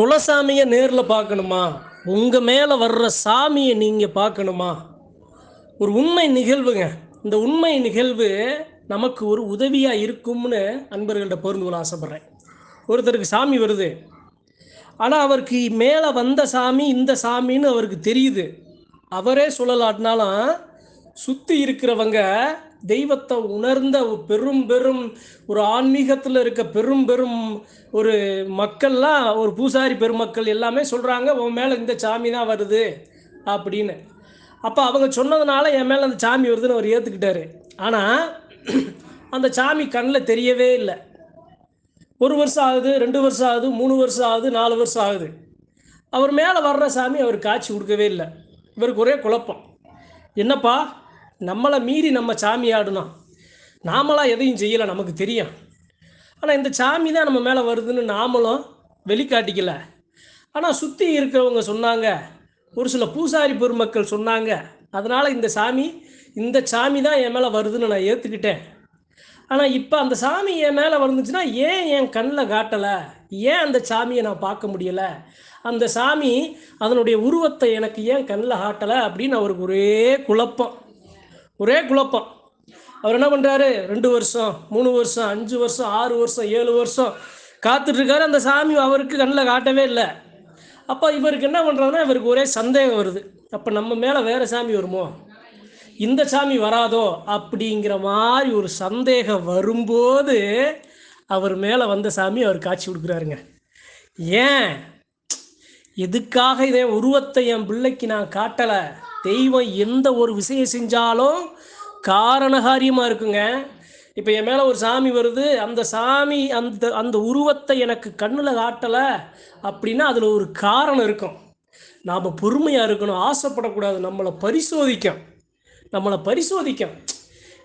குலசாமியை நேரில் பார்க்கணுமா? உங்கள் மேலே வர்ற சாமியை நீங்கள் பார்க்கணுமா? ஒரு உண்மை நிகழ்வுங்க. இந்த உண்மை நிகழ்வு நமக்கு ஒரு உதவியாக இருக்கும்னு அன்பர்கள்ட்ட பொருந்து கொள்ள ஆசைப்பட்றேன். ஒருத்தருக்கு சாமி வருது. ஆனால் அவருக்கு மேலே வந்த சாமி இந்த சாமின்னு அவருக்கு தெரியுது. அவரே சொல்லலாட்டினாலும் சுற்றி இருக்கிறவங்க தெய்வத்தை உணர்ந்த பெரும் பெரும் ஒரு ஆன்மீகத்தில் இருக்க பெரும் பெரும் ஒரு மக்கள்லாம் ஒரு பூசாரி பெருமக்கள் எல்லாமே சொல்கிறாங்க உன் மேலே இந்த சாமி தான் வருது அப்படின்னு. அப்போ அவங்க சொன்னதுனால என் மேலே அந்த சாமி வருதுன்னு அவர் ஏற்றுக்கிட்டாரு ஆனால் அந்த சாமி கண்ணில் தெரியவே இல்லை. ஒரு வருஷம் ஆகுது ரெண்டு வருஷம் ஆகுது மூணு வருஷம் ஆகுது நாலு வருஷம் ஆகுது. அவர் மேலே வர்ற சாமி அவர் காட்சி கொடுக்கவே இல்லை. இவருக்கு ஒரே குழப்பம். என்னப்பா நம்மளை மீறி நம்ம சாமி ஆடணும் நாமளாக எதையும் செய்யலை நமக்கு தெரியும். ஆனால் இந்த சாமி தான் நம்ம மேலே வருதுன்னு நாமளும் வெளிக்காட்டிக்கல. ஆனால் சுற்றி இருக்கிறவங்க சொன்னாங்க ஒரு சில பூசாரி பெருமக்கள் சொன்னாங்க அதனால் இந்த சாமி இந்த சாமி தான் என் மேலே வருதுன்னு நான் ஏற்றுக்கிட்டேன் ஆனால் இப்போ அந்த சாமி என் மேலே வந்துச்சுன்னா ஏன் என் கண்ணில் காட்டலை? ஏன் அந்த சாமியை நான் பார்க்க முடியலை? அந்த சாமி அதனுடைய உருவத்தை எனக்கு ஏன் கண்ணில் காட்டலை அப்படின்னு அவருக்கு ஒரே குழப்பம். ஒரே குழப்பம். அவர் என்ன பண்ணுறாரு ரெண்டு வருஷம் மூணு வருஷம் அஞ்சு வருஷம் ஆறு வருஷம் ஏழு வருஷம் காத்துட்ருக்காரு. அந்த சாமி அவருக்கு கண்ணில் காட்டவே இல்லை. அப்போ இவருக்கு என்ன பண்ணுறாருன்னா இவருக்கு ஒரே சந்தேகம் வருது. அப்போ நம்ம மேலே வேறு சாமி வருமோ? இந்த சாமி வராதோ? அப்படிங்கிற மாதிரி ஒரு சந்தேகம் வரும்போது அவர் மேலே வந்த சாமி அவர் காட்சி கொடுக்குறாருங்க. ஏன்? எதுக்காக இதை உருவத்தை என் பிள்ளைக்கு நான் காட்டலை? தெய்வம் எந்த ஒரு விஷயம் செஞ்சாலும் காரணகாரியமாக இருக்குங்க. இப்போ என் மேலே ஒரு சாமி வருது. அந்த சாமி அந்த அந்த உருவத்தை எனக்கு கண்ணில் காட்டலை அப்படின்னா அதில் ஒரு காரணம் இருக்கும். நாம் பொறுமையாக இருக்கணும். ஆசைப்படக்கூடாது. நம்மளை பரிசோதிக்கும். நம்மளை பரிசோதிக்கும்.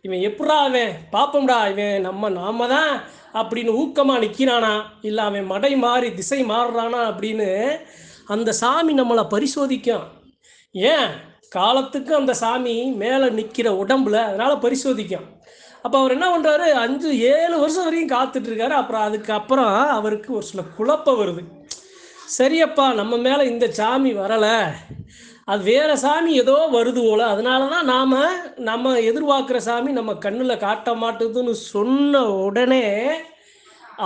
இவன் எப்படா அவன்? பார்ப்போம்டா இவன். நம்ம நாம தான் அப்படின்னு ஊக்கமாக நிற்கிறானா இல்லை அவன் மடை மாறி திசை மாறுறானா அப்படின்னு அந்த சாமி நம்மளை பரிசோதிக்கும். ஏன்? காலத்துக்கு அந்த சாமி மேலே நிற்கிற உடம்புல அதனால் பரிசோதிக்கும். அப்போ அவர் என்ன பண்ணுறாரு அஞ்சு ஏழு வருஷம் வரைக்கும் காத்துட்ருக்காரு. அப்புறம் அதுக்கப்புறம் அவருக்கு ஒரு சில குழப்பம் வருது. சரியப்பா நம்ம மேலே இந்த சாமி வரலை. அது வேறு சாமி ஏதோ வருது போல. அதனால தான் நாம் நம்ம எதிர்பார்க்குற சாமி நம்ம கண்ணில் காட்ட மாட்டுதுன்னு சொன்ன உடனே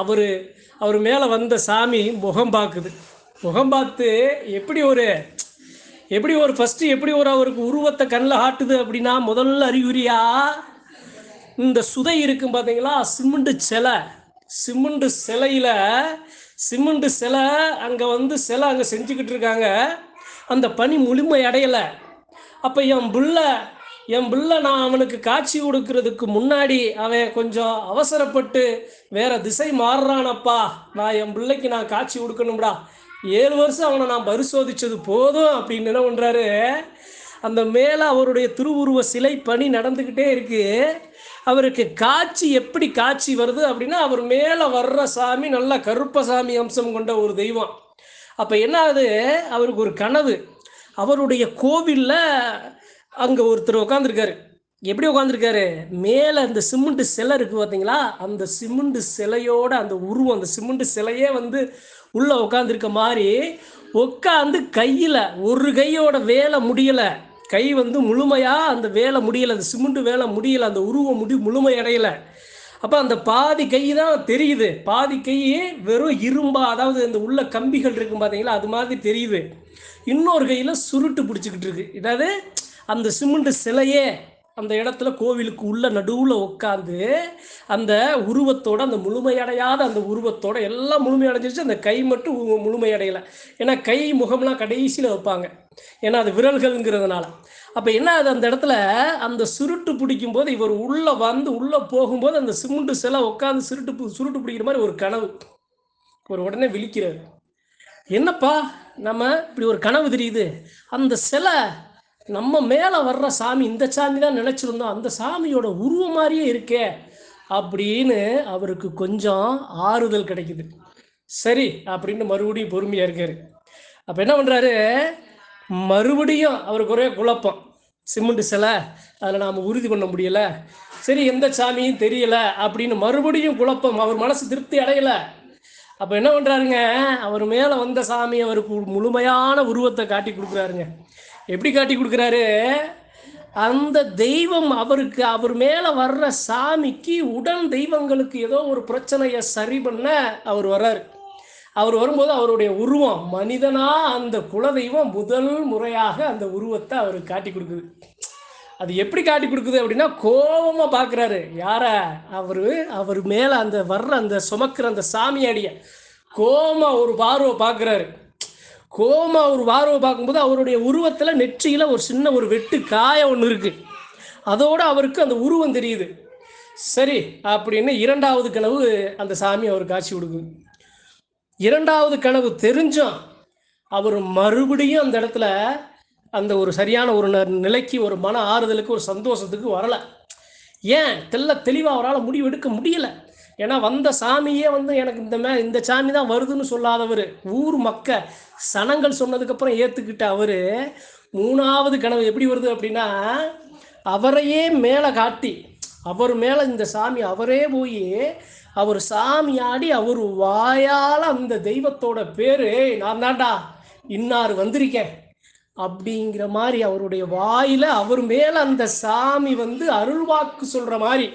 அவர் அவர் மேலே வந்த சாமி முகம் பார்க்குது. முகம் பார்த்து எப்படி ஒரு எப்படி ஒரு ஃபஸ்ட்டு எப்படி ஒரு அவருக்கு உருவத்தை கண்ணில் ஆட்டுது அப்படின்னா முதல்ல அறிகுறியா? இந்த சுதை இருக்கும் பார்த்தீங்களா சிமெண்ட் சிலை. சிமெண்ட் சிலையில் சிமெண்ட் சிலை அங்கே வந்து சிலை அங்கே செஞ்சுக்கிட்டு இருக்காங்க. அந்த பணி முழுமை அடையலை. அப்போ என் புள்ள என் புள்ள நான் அவனுக்கு காட்சி கொடுக்கறதுக்கு முன்னாடி அவன் கொஞ்சம் அவசரப்பட்டு வேற திசை மாறுறானப்பா. நான் என் பிள்ளைக்கு நான் காட்சி கொடுக்கணும்டா. ஏழு வருஷம் அவனை நான் பரிசோதிச்சது போதும் அப்படின்னு என்ன பண்ணுறாரு அந்த மேலே அவருடைய திருவுருவ சிலை பணி நடந்துக்கிட்டே இருக்கு. அவருக்கு காட்சி எப்படி காட்சி வருது அப்படின்னா அவர் மேலே வர்ற சாமி நல்ல கருப்பசாமி அம்சம் கொண்ட ஒரு தெய்வம். அப்போ என்ன ஆகுது? அவருக்கு ஒரு கனவு. அவருடைய கோவிலில் அங்கே ஒருத்தர் உட்காந்துருக்காரு எப்படி உட்காந்துருக்காரு மேலே அந்த சிமெண்ட் சிலை இருக்குது பார்த்தீங்களா அந்த சிமெண்ட் சிலையோட அந்த உருவம் அந்த சிமெண்ட் சிலையே வந்து உள்ளே உட்காந்துருக்க மாதிரி உட்காந்து கையில் ஒரு கையோட வேலை முடியலை. கை வந்து முழுமையாக அந்த வேலை முடியலை அந்த சிமெண்ட் வேலை முடியலை அந்த உருவம் முடி முழுமை அடையலை. அப்போ அந்த பாதி கை தான் தெரியுது. பாதி கை வெறும் இரும்பா அதாவது இந்த உள்ள கம்பிகள் இருக்கும் பார்த்தீங்களா அது மாதிரி தெரியுது. இன்னொரு கையில் சுருட்டு பிடிச்சிக்கிட்டு இருக்கு. இதாவது அந்த சிமெண்ட் சிலையே அந்த இடத்துல கோவிலுக்கு உள்ள நடுவில் உட்காந்து அந்த உருவத்தோட அந்த முழுமையடையாத அந்த உருவத்தோட எல்லாம் முழுமையடைஞ்சிருச்சு. அந்த கை மட்டும் முழுமையடையலை. ஏன்னா கை முகம்லாம் கடைசியில் வைப்பாங்க. ஏன்னா அது விரல்கள்ங்கிறதுனால. அப்போ என்ன அது அந்த இடத்துல அந்த சுருட்டு பிடிக்கும் போது இவர் உள்ளே வந்து உள்ளே போகும்போது அந்த சிமெண்ட் சிலை உட்காந்து சுருட்டு பு- சுருட்டு பிடிக்கிற மாதிரி ஒரு கனவு. ஒரு உடனே விழிக்கிறாரு. என்னப்பா நம்ம இப்படி ஒரு கனவு தெரியுது. அந்த சிலை நம்ம மேலே வர்ற சாமி இந்த சாமி தான் நினச்சிருந்தோம். அந்த சாமியோட உருவம் மாதிரியே இருக்கே அப்படின்னு அவருக்கு கொஞ்சம் ஆறுதல் கிடைக்குது. சரி அப்படின்னு மறுபடியும் பொறுமையாக இருக்காரு. அப்போ என்ன பண்ணுறாரு மறுபடியும் அவருக்கு ஒரே குழப்பம். சிமெண்ட் சிலை அதில் நாம் உறுதி பண்ண முடியலை. சரி எந்த சாமியும் தெரியலை அப்படின்னு மறுபடியும் குழப்பம். அவர் மனசு திருப்தி அடையலை. அப்போ என்ன பண்ணுறாருங்க அவர் மேலே வந்த சாமி அவருக்கு முழுமையான உருவத்தை காட்டி கொடுக்குறாருங்க. எப்படி காட்டி கொடுக்குறாரு? அந்த தெய்வம் அவருக்கு அவர் மேலே வர்ற சாமிக்கு உடன் தெய்வங்களுக்கு ஏதோ ஒரு பிரச்சனையை சரி பண்ண அவர் வர்றாரு. அவர் வரும்போது அவருடைய உருவம் மனிதனா அந்த குலதெய்வம் முதல் முறையாக அந்த உருவத்தை அவருக்கு காட்டி கொடுக்குது. அது எப்படி காட்டி கொடுக்குது அப்படின்னா கோபமாக பார்க்குறாரு யார? அவர் அவர் மேலே அந்த வர்ற அந்த சுமக்கிற அந்த சாமியாடிய கோபமாக ஒரு பார்வை பார்க்குறாரு கோமா ஒரு பார்வை பார்க்கும்போது அவருடைய உருவத்தில் நெற்றியில் ஒரு சின்ன ஒரு வெட்டு காயம் ஒன்று இருக்குது அதோடு அவருக்கு அந்த உருவம் தெரியுது. சரி அப்படின்னு இரண்டாவது கனவு அந்த சாமி அவர் காட்சி கொடுக்குது. இரண்டாவது கனவு தெரிஞ்சும் அவர் மறுபடியும் அந்த இடத்துல அந்த ஒரு சரியான ஒரு ந- நிலைக்கு ஒரு மன ஆறுதலுக்கு ஒரு சந்தோஷத்துக்கு வரலை. ஏன்? தெல்ல தெளிவாக அவரால் முடிவெடுக்க முடியலை. ஏன்னா வந்த சாமியே வந்து எனக்கு இந்த மே இந்த சாமி தான் வருதுன்னு சொல்லாதவர். ஊர் மக்க சனங்கள் சொன்னதுக்கப்புறம் ஏற்றுக்கிட்ட அவர் மூணாவது கனவு எப்படி வருது அப்படின்னா அவரையே மேலே காட்டி அவர் மேலே இந்த சாமி அவரே போய் அவர் சாமி ஆடி அவர் வாயால் அந்த தெய்வத்தோட பேர் நான் தான்டா இன்னார் வந்திருக்கேன். அப்படிங்கிற மாதிரி அவருடைய வாயில அவர் மேல அந்த சாமி வந்து அருள்வாக்கு சொல்ற மாதிரி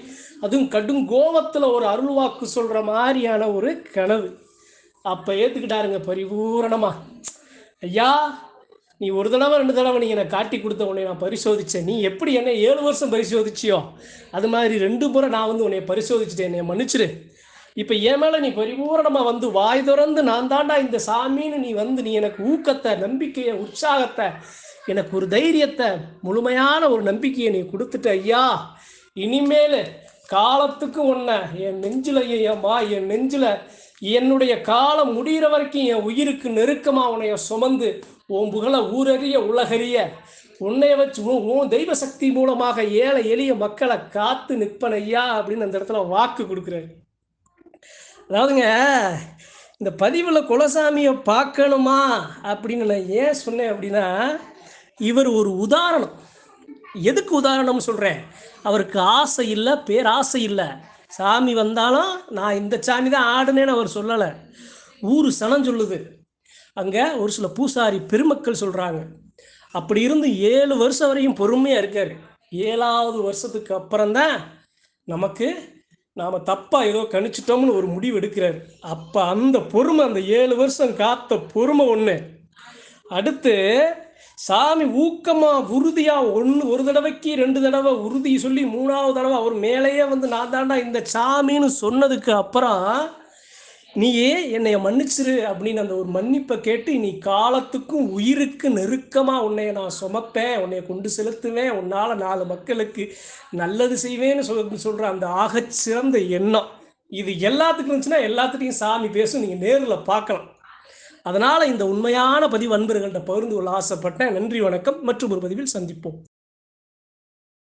அதுவும் கடும் கோபத்தில் ஒரு அருள்வாக்கு சொல்கிற மாதிரியான ஒரு கனவு. அப்போ ஏற்றுக்கிட்டாருங்க பரிபூரணமாக ஐயா நீ ஒரு தடவை ரெண்டு தடவை நீ என்னை காட்டி கொடுத்த உன்னை நான் பரிசோதித்தேன் நீ எப்படி என்னை ஏழு வருஷம் பரிசோதிச்சியோ? அது மாதிரி ரெண்டு முறை நான் வந்து உன்னை பரிசோதிச்சிட்டேன். என்னை மன்னிச்சிரு. இப்போ என் மேலே நீ பரிபூரணமாக வந்து வாய் திறந்து நான் தாண்டா இந்த சாமின்னு நீ வந்து நீ எனக்கு ஊக்கத்தை நம்பிக்கையை உற்சாகத்தை எனக்கு ஒரு தைரியத்தை முழுமையான ஒரு நம்பிக்கையை நீ கொடுத்துட்ட ஐயா. இனிமேல் காலத்துக்கு ஒன்ன என் நெஞ்சில் ஏமா என் நெஞ்சில் என்னுடைய காலம் முடிகிற வரைக்கும் என் உயிருக்கு நெருக்கமாக உன்னைய சுமந்து உன் புகழ ஊரறிய உலகறிய உன்னைய வச்சு உன் உன் தெய்வ சக்தி மூலமாக ஏழை எளிய மக்களை காத்து நிற்பன் ஐயா அப்படின்னு அந்த இடத்துல வாக்கு கொடுக்குறாரு. அதாவதுங்க இந்த பதிவில் குலசாமியை பார்க்கணுமா அப்படின்னு நான் ஏன் சொன்னேன் அப்படின்னா இவர் ஒரு உதாரணம். எதுக்கு உதாரணம் சொல்கிறேன் அவருக்கு ஆசை இல்லை பேராசை இல்லை. சாமி வந்தாலும் நான் இந்த சாமி தான் ஆடுனேன்னு அவர் சொல்லலை. ஊர் சனம் சொல்லுது. அங்கே ஒரு சில பூசாரி பெருமக்கள் சொல்கிறாங்க அப்படி இருந்து ஏழு வருஷம் வரையும் பொறுமையாக இருக்கார். ஏழாவது வருஷத்துக்கு அப்புறம்தான் நமக்கு நாம் தப்பாக ஏதோ கணிச்சிட்டோம்னு ஒரு முடிவு எடுக்கிறார். அப்போ அந்த பொறுமை அந்த ஏழு வருஷம் காத்த பொறுமை ஒன்று அடுத்து சாமி ஊக்கமாக உறுதியாக ஒன்று ஒரு தடவைக்கு ரெண்டு தடவை உறுதி சொல்லி மூணாவது தடவை அவர் மேலேயே வந்து நான் தாண்டா இந்த சாமின்னு சொன்னதுக்கு அப்புறம் நீயே என்னைய மன்னிச்சிரு அப்படின்னு அந்த ஒரு மன்னிப்பை கேட்டு நீ காலத்துக்கும் உயிருக்கு நெருக்கமாக உன்னைய நான் சுமப்பேன் உன்னைய கொண்டு செலுத்துவேன் உன்னால் நாலு மக்களுக்கு நல்லது செய்வேன்னு சொல் சொல்கிற அந்த ஆகச் சிறந்த எண்ணம். இது எல்லாத்துக்கும் இருந்துச்சுன்னா எல்லாத்துட்டையும் சாமி பேசும். நீங்கள் நேரில் பார்க்கலாம். அதனால் இந்த உண்மையான பதிவு அன்பர்கள்ட்ட பகிர்ந்து கொள்ள ஆசைப்பட்டேன். நன்றி வணக்கம். மற்றும் ஒரு பதிவில் சந்திப்போம்.